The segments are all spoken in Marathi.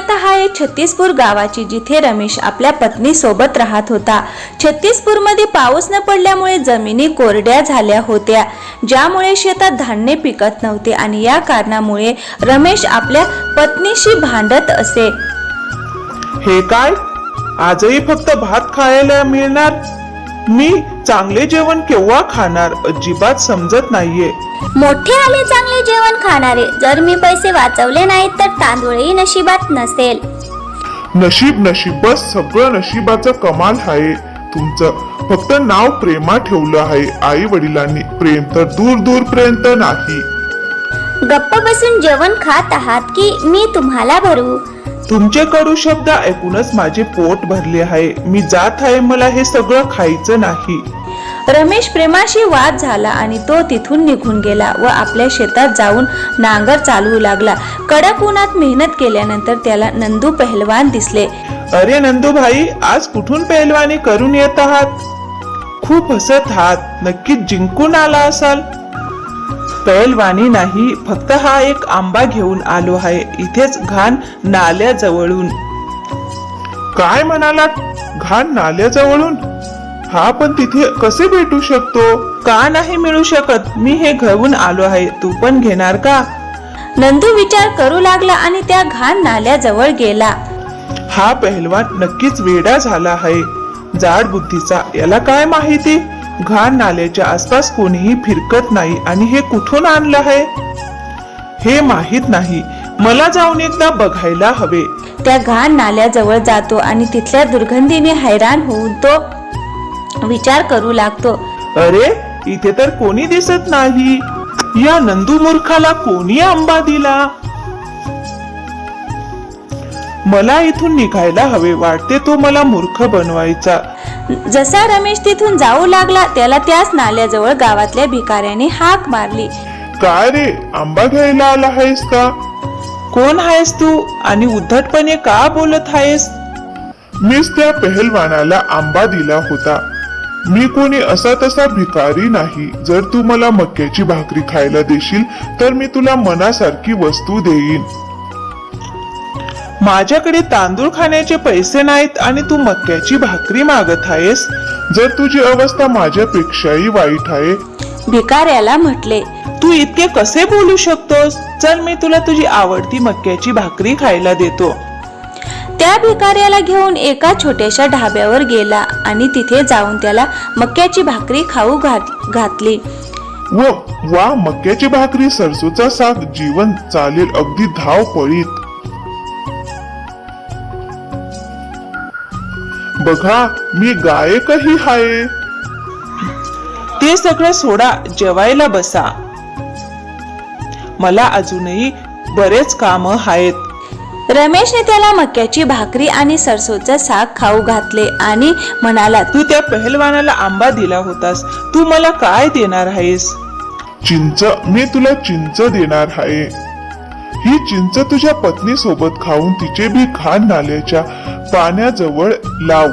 कथा हे छत्तीसपूर गावाची जिथे रमेश आपल्या पत्नी सोबत राहत होता. छत्तीसपूरमध्ये पाऊस न पडल्यामुळे जमिनी कोरड्या झाल्या होत्या. ज्यामुळे शेतात धान्य पिकत नव्हते आणि या कारणामुळे रमेश आपल्या पत्नीशी भांडत असे. हे काय? आजही फक्त भात खायला मिळणार? मी चांगले जेवण केव्हा खाणार अजिबात समजत नाहीये. मोठे आले चांगले जेवण खाणारे. जर मी पैसे वाचवले नाहीत तर तांदूळही नशिबात नसेल. नशीब नशीब बस सगळं नशिबाचं कमाल आहे. तुमचं फक्त नाव प्रेमा ठेवलं आहे आई वडिलांनी प्रेम तर दूर दूर पर्यंत नाही. गप्प बसून जेवण खात आहात की मी तुम्हाला भरू? तुमचे कडू शब्द ऐकूनच माझे पोट भरले आहे. मी जात आहे मला हे सगळं खायचं नाही. रमेश प्रेमाशी वाद झाला आणि तो तिथून निघून गेला व आपल्या शेतात जाऊन नांगर चालवू लागला. कडक उन्हात मेहनत केल्यानंतर त्याला नंदू पहलवान दिसले. अरे नंदू भाई आज कुठून पेहलवानी करून येत आहात? खूप हसत आहात. नक्कीच जिंकून आला असाल. पेहलवानी नाही फक्त हा एक आंबा घेऊन आलो आहे. इथेच घाण नाल्याजवळून. काय म्हणाला घाण नाल्याजवळून? हा पण तिथे कसे भेटू शकतो? का नाही मिळू शकत? मी हे घेऊन आलो आहे. तू पण घेणार का? नंदू विचार करू लागला आणि त्या घाण नाल्याजवळ गेला. हा पेहलवान नक्कीच वेडा झाला आहे. जाड बुद्धीचा याला काय माहिती? घाण नाल्याच्या आसपास कोणीही फिरकत नाही आणि हे कुठून आणलं आहे? हे माहीत नाही. मला जाऊन एकदा बघायला हवे. त्या घाण नाल्याजवळ जातो आणि तिथल्या दुर्गंधीने हैराण होऊन तो विचार करू लागतो. अरे इथे तर कोणी दिसत नाही. या नंदू मूर्खाला कोणी आंबा दिला? मला इथून निघायला हवे वाटते तो मला मूर्ख बनवायचा. जसा रमेश तिथून जाऊ लागला त्याला त्याच नाल्याजवळ गावातल्या भिकाऱ्याने हाक मारली. काय रे आंबा घ्यायला आला आहेस का? कोण आहेस तू? आणि उद्धटपणे का बोलत आहेस? मीच त्या पेहलवानाला आंबा दिला होता. मी कोणी असा तसा भिकारी नाही. जर तू मला मक्याची भाकरी खायला देशील तर मी तुला मनासारखी वस्तू देईन. माझ्याकडे तांदूळ खाण्याचे पैसे नाहीत आणि तू मक्याची भाकरी मागत आहेस. जर तुझी अवस्था माझ्यापेक्षाही वाईट आहे. भिकाऱ्याला म्हटले. तू इतके कसे बोलू शकतोस? चल मी तुला तुझी आवडती मक्याची भाकरी खायला देतो. त्या भिकाऱ्याला घेऊन एका छोट्याशा ढाब्यावर गेला आणि तिथे जाऊन त्याला मक्याची भाकरी खाऊ घात घातली. व वा मक्याची भाकरी सरसोचा साग जीवन चालेल अगदी धाव पळीत बघा मी गायकही आहे ते सगळं सोडा जेवायला बसा. मला अजूनही बरेच काम आहेत. रमेशने त्याला मक्याची भाकरी आणि सरसोचं साग खाऊ घातले आणि म्हणाला तू त्या पहलवानाला आंबा दिला होतास. तू मला काय देणार आहेस? चिंच मी तुला चिंच देणार आहे. ही चिंच तुझ्या पत्नी सोबत खाऊन तिचे बी घाण नाल्याच्या पाण्याजवळ लाव.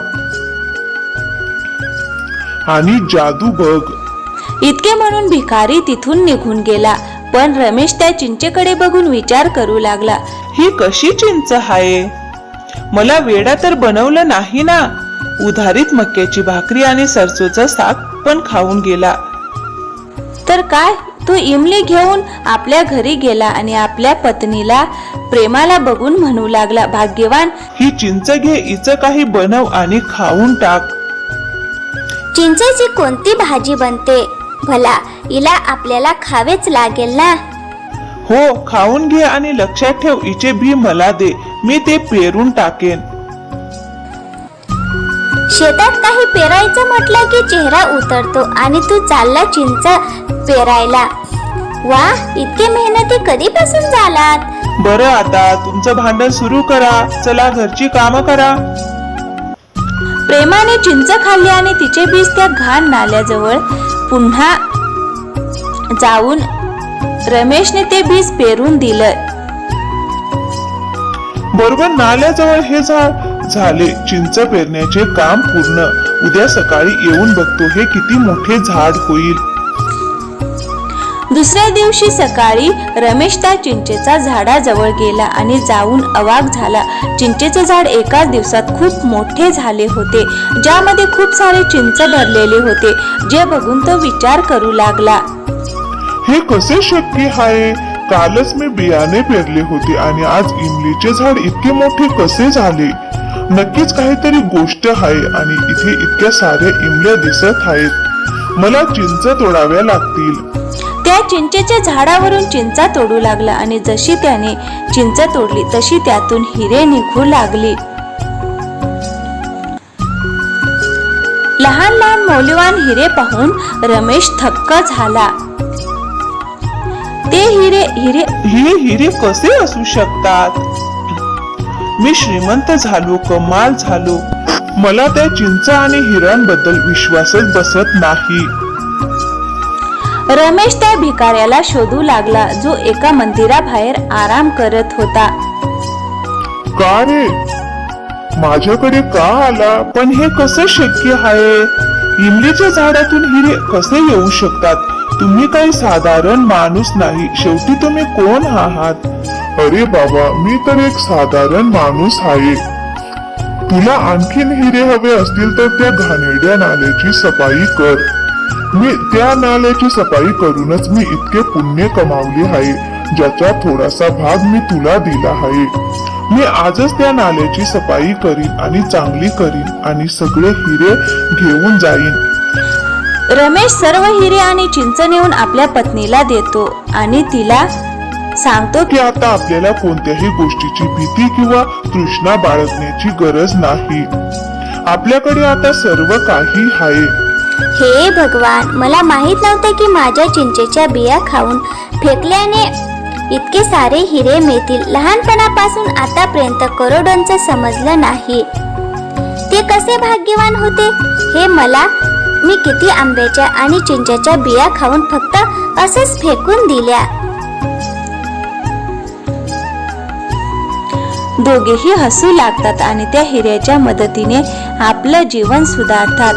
आणि जादू बघ. इतके म्हणून भिकारी तिथून निघून गेला. पण रमेश त्या चिंचेकडे बघून विचार करू लागला ही कशी चिंच आहे मला वेडा तर बनवलं नाही ना? उधारीत मक्याची भाकरी आणि सरसोचा साग पण खाऊन गेला. तर काय तो इमली घेऊन आपल्या घरी गेला आणि आपल्या पत्नीला प्रेमाला बघून म्हणू लागला भाग्यवान ही चिंच घे हिचं काही बनव आणि खाऊन टाक. चिंचेची कोणती भाजी बनते? भला हिला आपल्याला खावेच लागेल ना. हो खाऊन घे आणि लक्षात ठेव हिचे बी मला दे मी ते पेरून टाकेन. शेतात काही पेरायचं म्हटलं की चेहरा उतरतो आणि तू चालला चिंच पेरायला. वा इतके मेहनती कधीपासून झालात? बरं आता तुमचं भांडण सुरू करा. चला घरची कामं करा. प्रेमाने चिंच खाल्ली आणि तिचे बीज त्या घाण नाल्याजवळ पुन्हा जाऊन रमेशने ते बीज पेरून दिलं. बरोबर नाल्याजवळ हे झाड झाले. चिंच पेरण्याचे काम पूर्ण. उद्या सकाळी येऊन बघतो हे किती मोठे झाड होईल. दुसऱ्या दिवशी सकाळी रमेश त्या चिंचेचा झाडाजवळ गेला आणि जाऊन अवाक झाला. चिंचेचे झाड एकाच दिवसात खूप मोठे झाले होते. ज्यामध्ये खूप सारे चिंच भरलेले होते. जे बघून तो विचार करू लागला. हे कसे शक्य आहे? कालच मी बियाणे पेरले होते आणि आज इमलीचे झाड इतके मोठे कसे झाले? नक्कीच काहीतरी गोष्ट आहे आणि इथे इतक्या साऱ्या इमल्या दिसत आहेत. मला चिंच तोडाव्या लागतील. त्या चिंचेच्या झाडावरून चिंचा तोडू लागला आणि जशी त्याने चिंच तोडली तशी त्यातून हिरे निघू लागली. लहान लहान मौल्यवान हिरे पाहून रमेश थक्क झाला. ते हिरे हिरे हे हिरे कसे असू शकतात? मी श्रीमंत झालो कमाल झालो. मला त्या चिंच आणि हिऱ्यांबद्दल विश्वासच बसत नाही. रमेश त्या भिकाऱ्याला शोधू लागला जो एका मंदिराबाहेर आराम करत होता. का रे? माझ्याकडे का आला? पण हे कसं शक्य आहे? इमलीच्या झाडातून हिरे कसे येऊ शकतात? तुम्ही काही साधारण माणूस नाही शेवटी तुम्ही कोण आहात? अरे बाबा मी तर एक साधारण माणूस आहे. तुला आणखीन हिरे हवे असतील तर त्या घाणेड्या नाल्याची सफाई कर. मी त्या नाल्याची सफाई करूनच मी इतके पुण्य कमावले आहे ज्याचा थोडासा भाग मी तुला दिला आहे. मी आजच त्या नाल्याची सफाई करीन आणि चांगली करीन आणि सगळे हिरे घेऊन जाईन. रमेश सर्व हिरे आणि चिंच नेऊन आपल्या पत्नीला देतो आणि तिला सांगतो की आता आपल्याला कोणत्याही गोष्टीची भीती किंवा तृष्णा बाळगण्याची गरज नाही. आपल्याकडे आता सर्व काही आहे. हे भगवान मला माहीत नव्हते की माझ्या चिंचेच्या बिया खाऊन फेकल्याने इतके सारे हिरे मिळतील. लहानपणापासून आतापर्यंत करोडोंचं समजलं नाही. ते कसे भाग्यवान होते? हे मला मी किती आंब्याच्या आणि चिंचेच्या बिया खाऊन फक्त असंच फेकून दिल्या. दोघेही हसू लागतात आणि त्या हिऱ्याच्या मदतीने आपलं जीवन सुधारतात.